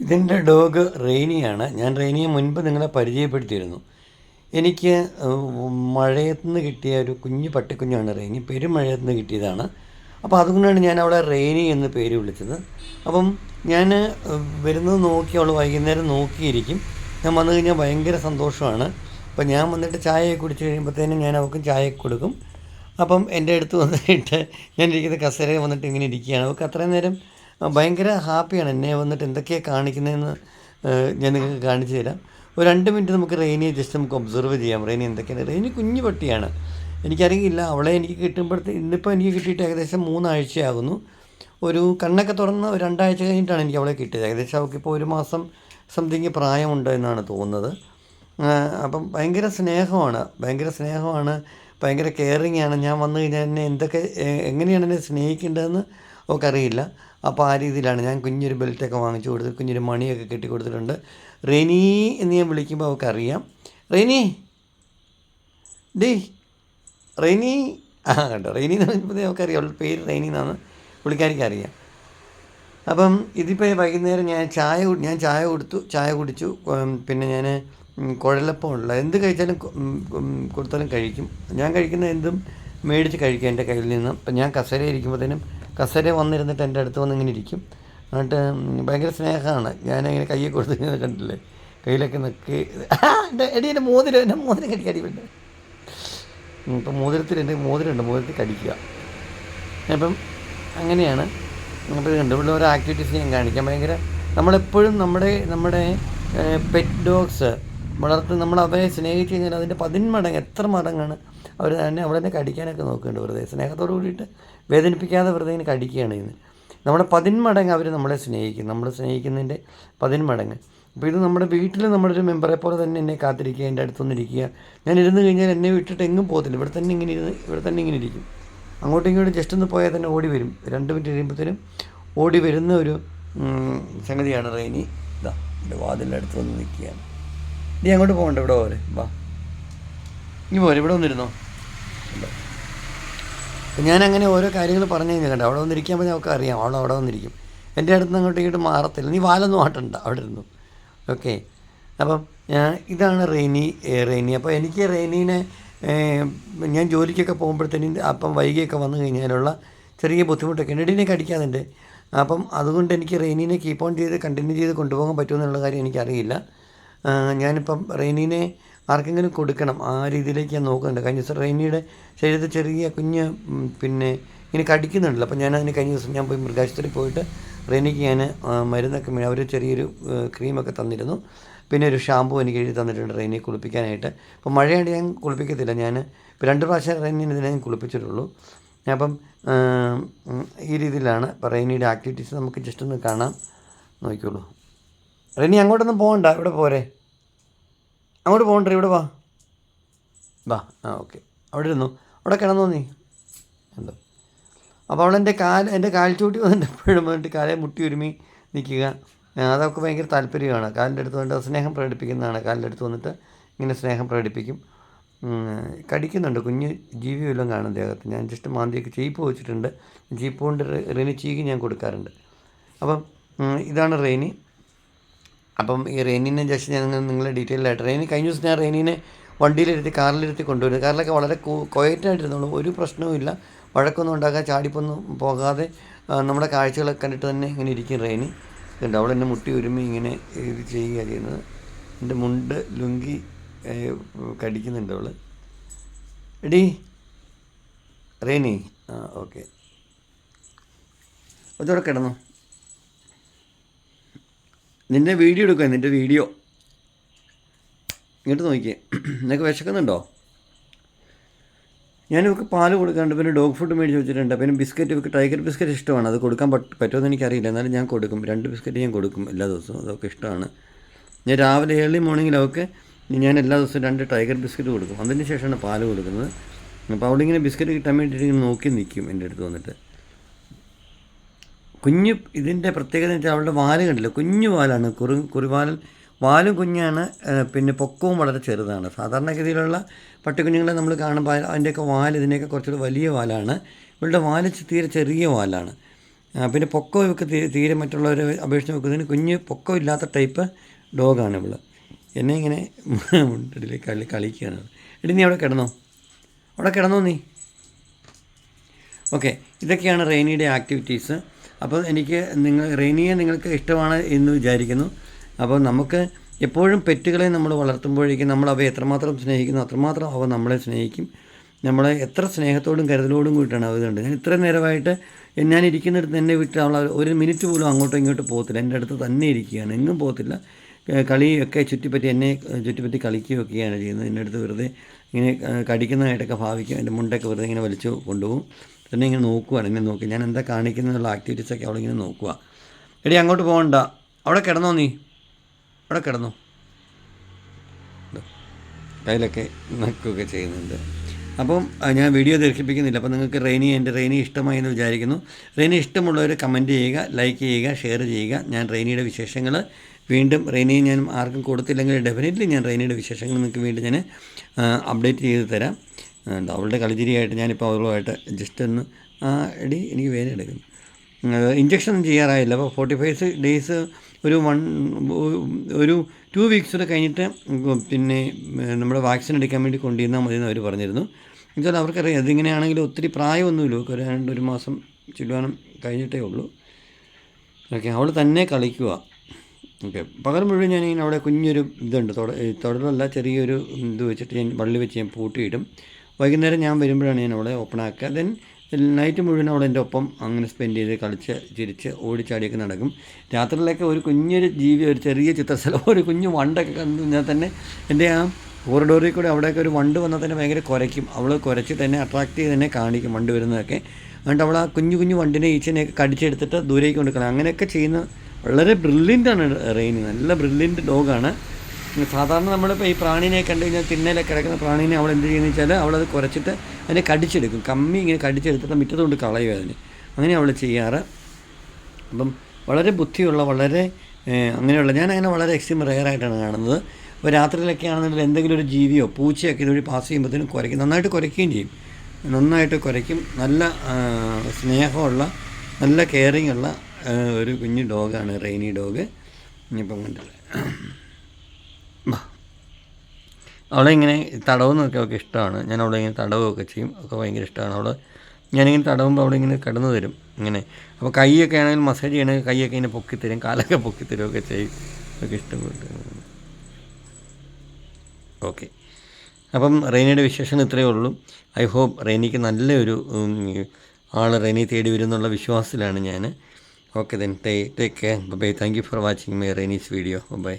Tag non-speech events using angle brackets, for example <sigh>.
ഇതിന്റെ ഡോഗ് റെയിനിയാണ്. ഞാൻ റെയിനിയെ മുൻപ് നിങ്ങളെ പരിചയപ്പെടുത്തിയിരുന്നു. എനിക്ക് മഴയത്ത് നിന്ന് കിട്ടിയ ഒരു കുഞ്ഞു പട്ടിക്കുഞ്ഞാണ് റെയിനി. പെരുമഴയത്ത് നിന്ന് കിട്ടിയതാണ്. അപ്പോൾ അതുകൊണ്ടാണ് ഞാൻ അവളെ റെയിനി എന്ന് പേര് വിളിച്ചത്. അപ്പം ഞാൻ വരുന്നത് നോക്കി അവൾ വൈകുന്നേരം നോക്കിയിരിക്കും. ഞാൻ വന്നു കഴിഞ്ഞാൽ ഭയങ്കര സന്തോഷമാണ്. അപ്പം ഞാൻ വന്നിട്ട് ചായ കുടിച്ച് കഴിയുമ്പോഴത്തേനും ഞാൻ അവൾക്ക് ചായ കൊടുക്കും. അപ്പം എന്റെ അടുത്ത് വന്നിട്ട് ഞാൻ ഇരിക്കുന്ന കസേരയിൽ വന്നിട്ട് ഇങ്ങനെ ഇരിക്കുകയാണ്. അവൾക്ക് അത്രയും നേരം ഭയങ്കര ഹാപ്പിയാണ് എന്നെ വന്നിട്ട് എന്തൊക്കെയാണ് കാണിക്കുന്നതെന്ന് ഞാൻ നിങ്ങൾക്ക് കാണിച്ചു തരാം. ഒരു രണ്ട് മിനിറ്റ് നമുക്ക് റെയിനിയെ ജസ്റ്റ് നമുക്ക് ഒബ്സർവ് ചെയ്യാം. റെയിനി എന്തൊക്കെയാണ്? റെയിനി കുഞ്ഞു പട്ടിയാണ്. എനിക്കറിയില്ല അവളെ എനിക്ക് കിട്ടുമ്പോഴത്തെ ഇന്നിപ്പോൾ എനിക്ക് കിട്ടിയിട്ട് ഏകദേശം മൂന്നാഴ്ചയാകുന്നു. ഒരു കണ്ണൊക്കെ തുറന്ന് രണ്ടാഴ്ച കഴിഞ്ഞിട്ടാണ് എനിക്ക് അവളെ കിട്ടിയത്. ഏകദേശം അവൾക്കിപ്പോൾ ഒരു മാസം സംതിങ് പ്രായമുണ്ട് എന്നാണ് തോന്നുന്നത്. അപ്പം ഭയങ്കര സ്നേഹമാണ് ഭയങ്കര സ്നേഹമാണ് ഭയങ്കര കെയറിങ് ആണ്. ഞാൻ വന്നു കഴിഞ്ഞാൽ എന്നെ എന്തൊക്കെ എങ്ങനെയാണ് എന്നെ സ്നേഹിക്കേണ്ടതെന്ന് അവൾക്കറിയില്ല. അപ്പോൾ ആ രീതിയിലാണ് ഞാൻ കുഞ്ഞൊരു ബെൽറ്റൊക്കെ വാങ്ങിച്ചു കൊടുത്ത് കുഞ്ഞൊരു മണിയൊക്കെ കെട്ടി കൊടുത്തിട്ടുണ്ട്. റെനി എന്ന് ഞാൻ വിളിക്കുമ്പോൾ അവൾക്കറിയാം. റെനി ഡേ റെനി ആ കണ്ടോ? റെനി എന്ന് പറയുമ്പോൾ അവൾക്കറിയാം. അവളുടെ പേര് റെനി എന്നാണ് പുള്ളിക്കാരിക്ക് അറിയാം. അപ്പം ഇതിപ്പോൾ വൈകുന്നേരം ഞാൻ ചായ ഞാൻ ചായ കൊടുത്തു ചായ കുടിച്ചു. പിന്നെ ഞാൻ കുഴലപ്പം ഉള്ള എന്ത് കഴിച്ചാലും കൊടുത്താലും കഴിക്കും. ഞാൻ കഴിക്കുന്ന എന്തും മേടിച്ച് കഴിക്കും എന്റെ കയ്യിൽ നിന്ന്. അപ്പം ഞാൻ കസേര ഇരിക്കുമ്പോഴത്തേനും കസേര വന്നിരുന്നിട്ട് എന്റെ അടുത്ത് വന്ന് ഇങ്ങനെ ഇരിക്കും. എന്നിട്ട് ഭയങ്കര സ്നേഹമാണ്. ഞാനിങ്ങനെ കയ്യെ കൊടുത്ത് ഇങ്ങനെ കണ്ടില്ലേ? കയ്യിലൊക്കെ നിൽക്കി <laughs> എന്റെ എടി എന്റെ മോതിരം എന്റെ മോതിരം കടിക്കടി വേണ്ട ഇപ്പം മോതിരത്തിൽ എന്റെ മോതിരമുണ്ട്. മോതിരത്തിൽ കടിക്കുക. അപ്പം അങ്ങനെയാണ്. അപ്പോൾ ഇത് കണ്ടു. ഇവിടെ ഓരോ ആക്ടിവിറ്റീസ് ഞാൻ കാണിക്കാം. ഭയങ്കര നമ്മളെപ്പോഴും നമ്മുടെ നമ്മുടെ പെറ്റ് ഡോഗ്സ് വളർത്ത് നമ്മൾ അവരെ സ്നേഹിച്ച് കഴിഞ്ഞാൽ അതിന്റെ പതിന്മടങ്ങ് എത്ര മടങ്ങാണ് അവർ തന്നെ അവിടെ തന്നെ കടിക്കാനൊക്കെ നോക്കുന്നുണ്ട് വെറുതെ. സ്നേഹത്തോട് കൂടിയിട്ട് വേദനിപ്പിക്കാതെ വെറുതെ ഇങ്ങനെ കടിക്കുകയാണ് ഇന്ന്. നമ്മുടെ പതിന്മടങ്ങ് അവർ നമ്മളെ സ്നേഹിക്കും നമ്മൾ സ്നേഹിക്കുന്നതിന്റെ പതിന്മടങ്ങ്. അപ്പോൾ ഇത് നമ്മുടെ വീട്ടിൽ നമ്മളൊരു മെമ്പറെ പോലെ തന്നെ എന്നെ കാത്തിരിക്കുക എന്റെ അടുത്തൊന്നിരിക്കുക ഞാൻ ഇരുന്ന് കഴിഞ്ഞാൽ എന്നെ വിട്ടിട്ട് എങ്ങും പോകത്തില്ല. ഇവിടെ തന്നെ ഇങ്ങനെ ഇരുന്ന് ഇവിടെ തന്നെ ഇങ്ങനെ ഇരിക്കും. അങ്ങോട്ടും ഇങ്ങോട്ടും ജസ്റ്റ് ഒന്ന് പോയാൽ തന്നെ ഓടി വരും. രണ്ട് മിനിറ്റ് കഴിയുമ്പോഴത്തേനും ഓടി വരുന്ന ഒരു സംഗതിയാണ് റെയിനി. ഇതാ എന്റെ വാതിലിന്റെ അടുത്ത് വന്ന് നിൽക്കുകയാണ്. നീ അങ്ങോട്ട് പോകണ്ട ഇവിടെ പോലെ വാ. നീ പോരെ ഇവിടെ വന്നിരുന്നോ? ഞാൻ അങ്ങനെ ഓരോ കാര്യങ്ങൾ പറഞ്ഞു കഴിഞ്ഞാൽ കണ്ടോ അവിടെ വന്നിരിക്കാൻ പറഞ്ഞാൽ അവൾക്ക് അറിയാം അവൾ അവിടെ വന്നിരിക്കും. എന്റെ അടുത്ത് അങ്ങോട്ട് ഇങ്ങോട്ട് മാറത്തില്ല നീ വാലൊന്നും ആട്ടണ്ട അവിടെ ഇരുന്നു. ഓക്കെ. അപ്പം ഇതാണ് റെയിനി റെയിനി. അപ്പോൾ എനിക്ക് റെയിനീനെ ഞാൻ ജോലിക്കൊക്കെ പോകുമ്പോഴത്തേനും അപ്പം വൈകിയൊക്കെ വന്നു കഴിഞ്ഞാലുള്ള ചെറിയ ബുദ്ധിമുട്ടൊക്കെ ഉണ്ട്. ഇടീനെ കടിക്കാതുണ്ട് അപ്പം അതുകൊണ്ട് എനിക്ക് റെയിനീനെ കീപ്പ് ഓൺ ചെയ്ത് കണ്ടിന്യൂ ചെയ്ത് കൊണ്ടുപോകാൻ പറ്റുമെന്നുള്ള കാര്യം എനിക്കറിയില്ല. ഞാനിപ്പം റെയിനീനെ ആർക്കെങ്കിലും കൊടുക്കണം. ആ രീതിയിലേക്ക് ഞാൻ നോക്കുന്നുണ്ട്. കഴിഞ്ഞ ദിവസം റെയിനിയുടെ ശരീരത്തിൽ ചെറിയ കുഞ്ഞ് പിന്നെ ഇങ്ങനെ കടിക്കുന്നുണ്ടല്ലോ. അപ്പോൾ ഞാൻ അതിന് കഴിഞ്ഞ ദിവസം ഞാൻ പോയി മൃഗാശുപത്രി പോയിട്ട് റെയിനിക്ക് ഞാൻ മരുന്നൊക്കെ അവർ ചെറിയൊരു ക്രീമൊക്കെ തന്നിരുന്നു. പിന്നെ ഒരു ഷാമ്പു എനിക്ക് എഴുതി തന്നിട്ടുണ്ട് റെയിനെ കുളിപ്പിക്കാനായിട്ട്. അപ്പോൾ മഴയായിട്ട് ഞാൻ കുളിപ്പിക്കത്തില്ല. ഞാൻ ഇപ്പോൾ രണ്ട് പ്രാവശ്യം റെയിനിന് ഇതിനെ ഞാൻ കുളിപ്പിച്ചിട്ടുള്ളൂ. അപ്പം ഈ രീതിയിലാണ് ഇപ്പോൾ റെയിനിയുടെ ആക്ടിവിറ്റീസ്. നമുക്ക് ജസ്റ്റ് ഒന്ന് കാണാം. നോക്കിക്കോളൂ. റെനി അങ്ങോട്ടൊന്നും പോകണ്ട ഇവിടെ പോരെ. അങ്ങോട്ട് പോകണ്ട ഇവിടെ വാ. വാ. ആ ഓക്കെ. അവിടെ ഇരുന്നു. അവിടെ കിടന്നോ നീ? എന്തോ. അപ്പോൾ അവളെന്റെ കാൽ എന്റെ കാൽച്ചൂട്ടി വന്നിട്ട് എപ്പോഴും വന്നിട്ട് കാലെ മുട്ടി ഒരുമി നിൽക്കുക. അതൊക്കെ ഭയങ്കര താല്പര്യമാണ്. കാലിന്റെ അടുത്ത് വന്നിട്ട് സ്നേഹം പ്രകടിപ്പിക്കുന്നതാണ്. കാലിന്റെ അടുത്ത് വന്നിട്ട് ഇങ്ങനെ സ്നേഹം പ്രകടിപ്പിക്കും. കടിക്കുന്നുണ്ട്. കുഞ്ഞ് ജീവി വല്ലതും കാണും ദേഹത്ത്. ഞാൻ ജസ്റ്റ് മാന്തിയൊക്കെ ചീപ്പ് വെച്ചിട്ടുണ്ട്. ചീപ്പ് കൊണ്ട് റെയിനി ചീകി ഞാൻ കൊടുക്കാറുണ്ട്. അപ്പം ഇതാണ് റെയിനി അപ്പം ഈ റെയിനിനെ ജസ്റ്റ് ഞാൻ നിങ്ങൾ- ഡീറ്റെയിൽ ആയിട്ട് റെയിനി കഴിഞ്ഞ ദിവസം ഞാൻ റെയിനിനെ വണ്ടിയിലിരുത്തി കാറിലിരുത്തി കൊണ്ടുവരുന്നത് കാറിലൊക്കെ വളരെ ക്വയറ്റായിട്ടിരുന്നുള്ളൂ ഒരു പ്രശ്നവും ഇല്ല. വഴക്കൊന്നും ഉണ്ടാകാതെ ചാടിപ്പൊന്നും പോകാതെ നമ്മുടെ കാഴ്ചകളൊക്കെ കണ്ടിട്ട് തന്നെ ഇങ്ങനെ ഇരിക്കും റെയിനി. ഉണ്ട് അവൾ എന്നെ മുട്ടി ഒരുമി ഇങ്ങനെ ഇത് ചെയ്യുക ചെയ്യുന്നത്. എന്റെ മുണ്ട് ലുങ്കി കടിക്കുന്നുണ്ട് അവൾ എടി റെയിനി. ആ ഓക്കെ. അതോടെ കിടന്നു. നിന്റെ വീഡിയോ എടുക്കുക നിന്റെ വീഡിയോ. ഇങ്ങോട്ട് നോക്കിയേ. നിനക്ക് വിശക്കുന്നുണ്ടോ? ഞാൻ ഇവർക്ക് പാൽ കൊടുക്കാണ്ട് പിന്നെ ഡോഗ് ഫുഡ് മേടിച്ച് വെച്ചിട്ടുണ്ട്. പിന്നെ ബിസ്ക്കറ്റ് ഇവർക്ക് ടൈഗർ ബിസ്ക്കറ്റ് ഇഷ്ടമാണ്. അത് കൊടുക്കാൻ പറ്റുമോ പറ്റുമെന്ന് എനിക്കറിയില്ല. എന്നാലും ഞാൻ കൊടുക്കും. രണ്ട് ബിസ്ക്കറ്റ് ഞാൻ കൊടുക്കും എല്ലാ ദിവസവും. അതൊക്കെ ഇഷ്ടമാണ്. ഞാൻ രാവിലെ ഏർലി മോർണിംഗിൽ അവർക്ക് ഞാൻ എല്ലാ ദിവസവും രണ്ട് ടൈഗർ ബിസ്ക്കറ്റ് കൊടുക്കും. അതിന് ശേഷമാണ് പാൽ കൊടുക്കുന്നത്. അപ്പോൾ അവളിങ്ങനെ ബിസ്ക്കറ്റ് കിട്ടാൻ വേണ്ടിയിട്ട് ഇങ്ങനെ നോക്കി നിൽക്കും എന്റെ അടുത്ത് വന്നിട്ട്. കുഞ്ഞ് ഇതിന്റെ പ്രത്യേകത വെച്ചാൽ അവളുടെ വാൽ കണ്ടില്ല? കുഞ്ഞു വാലാണ്. കുറു കുറിവാലൻ വാലും കുഞ്ഞാണ്. പിന്നെ പൊക്കവും വളരെ ചെറുതാണ്. സാധാരണഗതിയിലുള്ള പട്ടിക്കുഞ്ഞുങ്ങളെ നമ്മൾ കാണുമ്പോൾ അതിന്റെയൊക്കെ വാൽ ഇതിന്റെയൊക്കെ കുറച്ചുകൂടി വലിയ വാലാണ്. ഇവളുടെ വാൽ തീരെ ചെറിയ വാലാണ്. പിന്നെ പൊക്കോ ഇവക്ക് തീരെ മറ്റുള്ളവരെ അപേക്ഷിച്ച് നോക്കുന്നതിന് കുഞ്ഞ് പൊക്കമില്ലാത്ത ടൈപ്പ് ഡോഗാണ് ഇവൾ. എന്നെ ഇങ്ങനെ കളി കളിക്കുകയാണ് എടി നീ അവിടെ കിടന്നോ? അവിടെ കിടന്നോ നീ? ഓക്കെ. ഇതൊക്കെയാണ് റെയിനിയുടെ ആക്ടിവിറ്റീസ്. അപ്പോൾ എനിക്ക് നിങ്ങൾ റെയിനിയെ നിങ്ങൾക്ക് ഇഷ്ടമാണ് എന്ന് വിചാരിക്കുന്നു. അപ്പോൾ നമുക്ക് എപ്പോഴും പെറ്റുകളെ നമ്മൾ വളർത്തുമ്പോഴേക്കും നമ്മൾ അവയെ എത്രമാത്രം സ്നേഹിക്കുന്നു അത്രമാത്രം അവ നമ്മളെ സ്നേഹിക്കും. നമ്മളെ എത്ര സ്നേഹത്തോടും കരുതലോടും കൂടിയിട്ടാണ് അവ കണ്ടത് ഞാൻ ഇത്ര നേരമായിട്ട് ഞാൻ ഇരിക്കുന്നിടത്ത് എന്നെ വിട്ട് അവൾ ഒരു മിനിറ്റ് പോലും അങ്ങോട്ടും ഇങ്ങോട്ടും പോകത്തില്ല. എന്റെ അടുത്ത് തന്നെ ഇരിക്കുകയാണ്. എങ്ങും പോകത്തില്ല. കളിയൊക്കെ ചുറ്റിപ്പറ്റി എന്നെ ചുറ്റിപ്പറ്റി കളിക്കുകയൊക്കെയാണ് ചെയ്യുന്നത്. എന്റെ അടുത്ത് വെറുതെ ഇങ്ങനെ കടിക്കുന്നതായിട്ടൊക്കെ ഭാവിക്കും. എന്റെ മുണ്ടൊക്കെ വെറുതെ ഇങ്ങനെ വലിച്ചു കൊണ്ടുപോകും. തന്നെ ഇങ്ങനെ നോക്കുവാണ് ഇങ്ങനെ നോക്കി. ഞാൻ എന്താ കാണിക്കുന്നതിനുള്ള ആക്ടിവിറ്റീസൊക്കെ അവളിങ്ങനെ നോക്കുക എടി അങ്ങോട്ട് പോകണ്ട. അവിടെ കിടന്നോ നീ? അവിടെ കിടന്നോ? കയ്യിലൊക്കെ നക്കുകയൊക്കെ ചെയ്യുന്നുണ്ട്. അപ്പം ഞാൻ വീഡിയോ ദീർഘിപ്പിക്കുന്നില്ല. അപ്പം നിങ്ങൾക്ക് റെയിനി എന്റെ റെയിനി ഇഷ്ടമായി എന്ന് വിചാരിക്കുന്നു. റെയിനി ഇഷ്ടമുള്ളവർ കമന്റ് ചെയ്യുക ലൈക്ക് ചെയ്യുക ഷെയർ ചെയ്യുക. ഞാൻ റെയിനിയുടെ വിശേഷങ്ങൾ വീണ്ടും റെയിനി ഞാൻ ആർക്കും കൊടുത്തില്ലെങ്കിൽ ഡെഫിനറ്റ്ലി ഞാൻ റെയിനിയുടെ വിശേഷങ്ങൾ നിങ്ങൾക്ക് വീണ്ടും ഞാൻ അപ്ഡേറ്റ് ചെയ്ത് തരാം. അവളുടെ കളിചിരിയായിട്ട് ഞാനിപ്പോൾ അവളുമായിട്ട് ജസ്റ്റ് ഒന്ന് ആ എടി എനിക്ക് വേദന എടുക്കുന്നു. ഇഞ്ചക്ഷൻ ചെയ്യാറായില്ല. അപ്പോൾ ഫോർട്ടി ഫൈവ് ഡേയ്സ് ഒരു വൺ ഒരു ടു വീക്സ് കൂടെ കഴിഞ്ഞിട്ട് പിന്നെ നമ്മുടെ വാക്സിൻ എടുക്കാൻ വേണ്ടി കൊണ്ടുവന്നാൽ മതി എന്ന് അവർ പറഞ്ഞിരുന്നു. എന്നുവെച്ചാൽ അവർക്കറിയാം ഇതിങ്ങനെയാണെങ്കിലും ഒത്തിരി പ്രായമൊന്നുമില്ല. ഒരു രണ്ട് ഒരു മാസം ചുറ്റുവാനം കഴിഞ്ഞിട്ടേ ഉള്ളൂ. ഓക്കെ അവൾ തന്നെ കളിക്കുക. ഓക്കെ പകരം മുഴുവൻ ഞാൻ അവിടെ കുഞ്ഞൊരു ഇതുണ്ട്. തുട തുടരല്ല ചെറിയൊരു ഇത് വെച്ചിട്ട് ഞാൻ വള്ളി വെച്ച് ഞാൻ പൂട്ടിയിടും. വൈകുന്നേരം ഞാൻ വരുമ്പോഴാണ് ഞാൻ അവളെ ഓപ്പൺ ആക്കുക. ദെൻ നൈറ്റ് മുഴുവൻ അവൾ എന്റെ ഒപ്പം അങ്ങനെ സ്പെൻഡ് ചെയ്ത് കളിച്ച് ചിരിച്ച് ഓടിച്ചാടിയൊക്കെ നടക്കും. രാത്രിയിലൊക്കെ ഒരു കുഞ്ഞൊരു ജീവി ഒരു ചെറിയ ചിത്രസ്ഥലം ഒരു കുഞ്ഞു വണ്ടൊക്കെ കണ്ടു കഴിഞ്ഞാൽ തന്നെ എന്റെ ആ കോറിഡോറിൽ കൂടെ അവിടെയൊക്കെ ഒരു വണ്ട് വന്നാൽ തന്നെ ഭയങ്കര കുരയ്ക്കും. അവൾ കുരച്ച് തന്നെ അട്രാക്ട് ചെയ്ത് തന്നെ കാണിക്കും വണ്ട് വരുന്നതൊക്കെ. അതുകൊണ്ട് അവൾ ആ കുഞ്ഞു കുഞ്ഞു വണ്ടിനെ ഈച്ചനെയൊക്കെ കടിച്ചെടുത്തിട്ട് ദൂരേക്ക് കൊണ്ടുക്കണം അങ്ങനെയൊക്കെ ചെയ്യുന്ന വളരെ ബ്രില്യന്റ് ആണ് റെയിൻ നല്ല ബ്രില്യന്റ് ഡോഗാണ് സാധാരണ നമ്മളിപ്പോൾ ഈ പ്രാണിനെ കണ്ടു കഴിഞ്ഞാൽ തിന്നലൊക്കെ കിടക്കുന്ന പ്രാണീനെ അവൾ എന്ത് ചെയ്യുന്നത് വെച്ചാൽ അവളത് കുറച്ചിട്ട് അതിനെ കടിച്ചെടുക്കും. കമ്മി ഇങ്ങനെ കടിച്ചെടുത്തിട്ട് മിറ്റത്തുകൊണ്ട് കളയും അതിന്. അങ്ങനെ അവൾ ചെയ്യാറ്. അപ്പം വളരെ ബുദ്ധിയുള്ള വളരെ അങ്ങനെയുള്ള ഞാൻ അങ്ങനെ വളരെ എക്സ്ട്രീം റെയറായിട്ടാണ് കാണുന്നത്. അപ്പോൾ രാത്രിയിലൊക്കെ ആണെന്നുണ്ടെങ്കിൽ എന്തെങ്കിലും ഒരു ജീവിയോ പൂച്ചയൊക്കെ ഇതുവഴി പാസ് ചെയ്യുമ്പോഴത്തേനും കുരയ്ക്കും നന്നായിട്ട് കുരയ്ക്കുകയും ചെയ്യും. നന്നായിട്ട് കുരയ്ക്കും നല്ല സ്നേഹമുള്ള നല്ല കെയറിങ് ഉള്ള ഒരു കുഞ്ഞു ഡോഗാണ് റെയിനി ഡോഗ് ഇനിയിപ്പം കണ്ടില്ല. അവളെ ഇങ്ങനെ തടവുന്നതൊക്കെ അവൾക്ക് ഇഷ്ടമാണ്. ഞാൻ അവളെ ഇങ്ങനെ തടവുകയൊക്കെ ചെയ്യും. ഒക്കെ ഭയങ്കര ഇഷ്ടമാണ്. അവൾ ഞാനിങ്ങനെ തടവുമ്പോൾ അവിടെ ഇങ്ങനെ കിടന്നു തരും. ഇങ്ങനെ. അപ്പോൾ കൈയൊക്കെ ആണെങ്കിൽ മസാജ് ചെയ്യണമെങ്കിൽ കൈയൊക്കെ ഇങ്ങനെ പൊക്കിത്തരും കാലൊക്കെ പൊക്കിത്തരും ഒക്കെ ചെയ്യും. ഒക്കെ ഇഷ്ടപ്പെട്ടു ഓക്കെ. അപ്പം റെയിനിയുടെ വിശേഷം ഇത്രയേ ഉള്ളൂ. ഐ ഹോപ്പ് റെയിനിക്ക് നല്ലൊരു ആൾ റെയിനി തേടി വരും എന്നുള്ള വിശ്വാസത്തിലാണ് ഞാൻ okay then take take care bye thank you for watching my Rainy's video bye